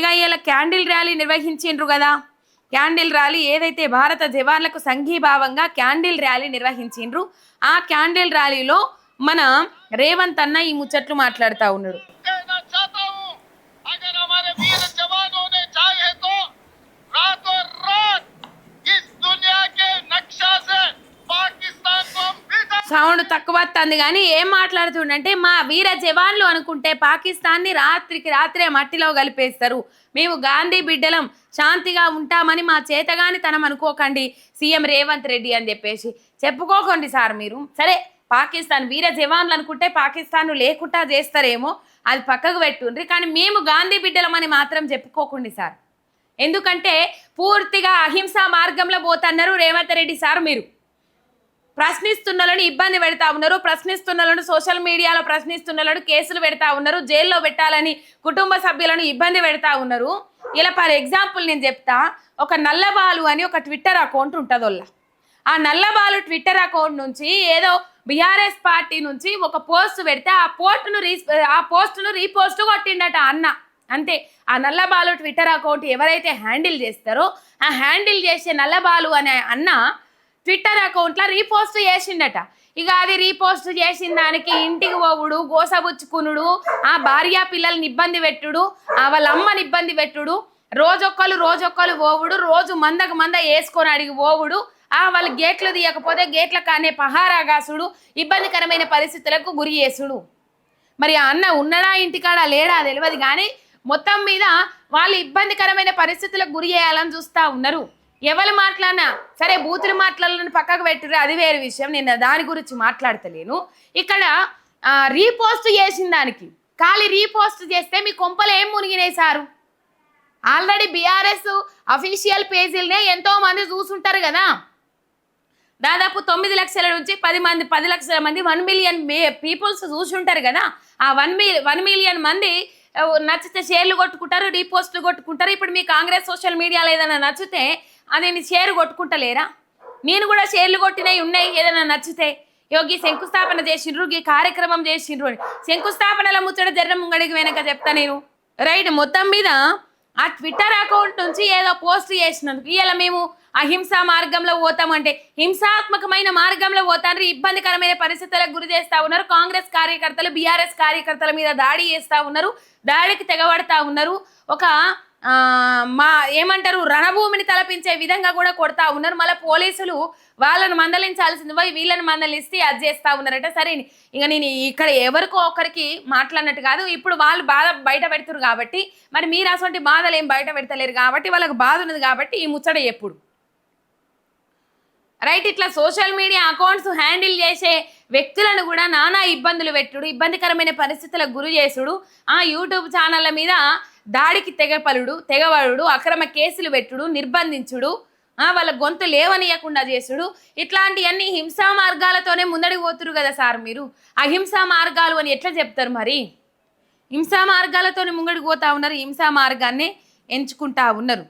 ఇక ఇలా candle rally నిర్వహించిండ్రు కదా. క్యాండిల్ ర్యాలీ ఏదైతే భారత జవాన్లకు సంఘీభావంగా క్యాండిల్ ర్యాలీ నిర్వహించిండ్రు ఆ క్యాండిల్ ర్యాలీలో మన రేవంత్ అన్న ఈ ముచ్చట్లు మాట్లాడుతూ ఉన్నాడు. సౌండ్ తక్కువ వస్తుంది కానీ ఏం మాట్లాడుతుండంటే మా వీర జవాన్లు అనుకుంటే పాకిస్తాన్ని రాత్రికి రాత్రే మట్టిలో కలిపేస్తారు. మేము గాంధీ బిడ్డలం శాంతిగా ఉంటామని మా చేతగాని తనం అనుకోకండి సీఎం రేవంత్ రెడ్డి అని చెప్పేసి. చెప్పుకోకండి సార్ మీరు. సరే పాకిస్తాన్ వీర జవాన్లు అనుకుంటే పాకిస్తాన్ లేకుండా చేస్తారేమో అది పక్కకు పెట్టుండ్రి. కానీ మేము గాంధీ బిడ్డలమని మాత్రం చెప్పుకోకండి సార్. ఎందుకంటే పూర్తిగా అహింసా మార్గంలో పోతున్నారు రేవంత్ రెడ్డి సార్ మీరు. ప్రశ్నిస్తున్నలను ఇబ్బంది పెడతా ఉన్నారు ప్రశ్నిస్తున్నలను సోషల్ మీడియాలో ప్రశ్నిస్తున్నలను కేసులు పెడతా ఉన్నారు జైల్లో పెట్టాలని కుటుంబ సభ్యులను ఇబ్బంది పెడతా ఉన్నారు. ఇలా ఫర్ ఎగ్జాంపుల్ నేను చెప్తా ఒక నల్లబాలు అని ఒక ట్విట్టర్ అకౌంట్ ఉంటుంది వాళ్ళ ఆ నల్లబాలు ట్విట్టర్ అకౌంట్ నుంచి ఏదో బీఆర్ఎస్ పార్టీ నుంచి ఒక పోస్ట్ పెడితే ఆ పోస్ట్ను రీ ఆ పోస్ట్ను రీపోస్ట్ కొట్టిండట అన్న. అంతే ఆ నల్లబాలు ట్విట్టర్ అకౌంట్ ఎవరైతే హ్యాండిల్ చేస్తారో ఆ హ్యాండిల్ చేసే నల్లబాలు అనే అన్న ట్విట్టర్ అకౌంట్లో రీపోస్ట్ చేసిండట. ఇక అది రీపోస్ట్ చేసిన దానికి ఇంటికి పోవుడు గోసబుచ్చుకునుడు ఆ భార్య పిల్లల్ని ఇబ్బంది పెట్టుడు ఆ వాళ్ళ అమ్మని ఇబ్బంది పెట్టుడు రోజొక్కరు రోజొక్కరు పోవుడు రోజు మందకు మంద వేసుకొని అడిగి పోవుడు ఆ వాళ్ళు గేట్లు తీయకపోతే గేట్ల కానే పహారా కాసుడు ఇబ్బందికరమైన పరిస్థితులకు గురి చేసుడు. మరి ఆ అన్న ఉన్నడా ఇంటికాడ లేడా తెలియదు కానీ మొత్తం మీద వాళ్ళు ఇబ్బందికరమైన పరిస్థితులకు గురి చేయాలని చూస్తూ ఉన్నారు. ఎవరు మాట్లాడినా సరే బూతులు మాట్లాడాలని పక్కకు పెట్టురు అది వేరే విషయం. నేను దాని గురించి మాట్లాడతలేను. ఇక్కడ రీపోస్ట్ చేసిన దానికి ఖాళీ రీపోస్ట్ చేస్తే మీ కొంపలు ఏం మునిగినాయి సారు? ఆల్రెడీ బీఆర్ఎస్ అఫీషియల్ పేజీలనే ఎంతో మంది చూసుంటారు కదా. దాదాపు తొమ్మిది లక్షల నుంచి పది మంది పది లక్షల మంది వన్ మిలియన్ పీపుల్స్ చూసి ఉంటారు కదా. ఆ వన్ మిలి వన్ మిలియన్ మంది నచ్చితే షేర్లు కొట్టుకుంటారు రీపోస్ట్లు కొట్టుకుంటారు. ఇప్పుడు మీ కాంగ్రెస్ సోషల్ మీడియాలో ఏదైనా నచ్చితే అదేమి షేర్ కొట్టుకుంటలేరా? నేను కూడా షేర్లు కొట్టినవి ఉన్నాయి ఏదైనా నచ్చితే యోగి శంకుస్థాపన చేసిండ్రు ఈ కార్యక్రమం చేసిండ్రు అని. శంకుస్థాపనల ముచ్చట జర్ర ముంగడికి వెనక చెప్తా నేను. రైట్ మొత్తం మీద ఆ ట్విట్టర్ అకౌంట్ నుంచి ఏదో పోస్ట్ చేసినందుకు ఇలా మేము అహింసా మార్గంలో పోతామంటే హింసాత్మకమైన మార్గంలో పోతారు ఇబ్బందికరమైన పరిస్థితులకు గురి చేస్తా ఉన్నారు. కాంగ్రెస్ కార్యకర్తలు బీఆర్ఎస్ కార్యకర్తల మీద దాడి చేస్తూ ఉన్నారు దాడికి తెగబడతా ఉన్నారు. ఒక మా ఏమంటారు రణభూమిని తలపించే విధంగా కూడా కొడతా ఉన్నారు. మళ్ళీ పోలీసులు వాళ్ళను మందలించాల్సింది పోయి వీళ్ళని మందలిస్తే అది చేస్తా ఉన్నారట. సరే ఇక నేను ఇక్కడ ఎవరికో ఒకరికి మాట్లాడినట్టు కాదు. ఇప్పుడు వాళ్ళు బాధ బయట పెడుతున్నారు కాబట్టి మరి మీరు అటువంటి బాధలు ఏం బయట పెడతలేరు కాబట్టి వాళ్ళకి బాధ ఉన్నది కాబట్టి ఈ ముచ్చట ఎప్పుడు? రైట్ ఇట్లా సోషల్ మీడియా అకౌంట్స్ హ్యాండిల్ చేసే వ్యక్తులను కూడా నానా ఇబ్బందులు పెట్టుడు ఇబ్బందికరమైన పరిస్థితులకు గురి చేసుడు. ఆ యూట్యూబ్ ఛానళ్ళ మీద దాడికి తెగపలుడు తెగవడు అక్రమ కేసులు పెట్టుడు నిర్బంధించుడు వాళ్ళ గొంతు లేవనీయకుండా చేసుడు. ఇట్లాంటివన్నీ హింసా మార్గాలతోనే ముందడికి పోతురు కదా సార్ మీరు. అహింసా మార్గాలు అని ఎట్లా చెప్తారు మరి? హింసా మార్గాలతోనే ముంగడికి పోతా ఉన్నారు హింసా మార్గాన్ని ఎంచుకుంటా ఉన్నారు.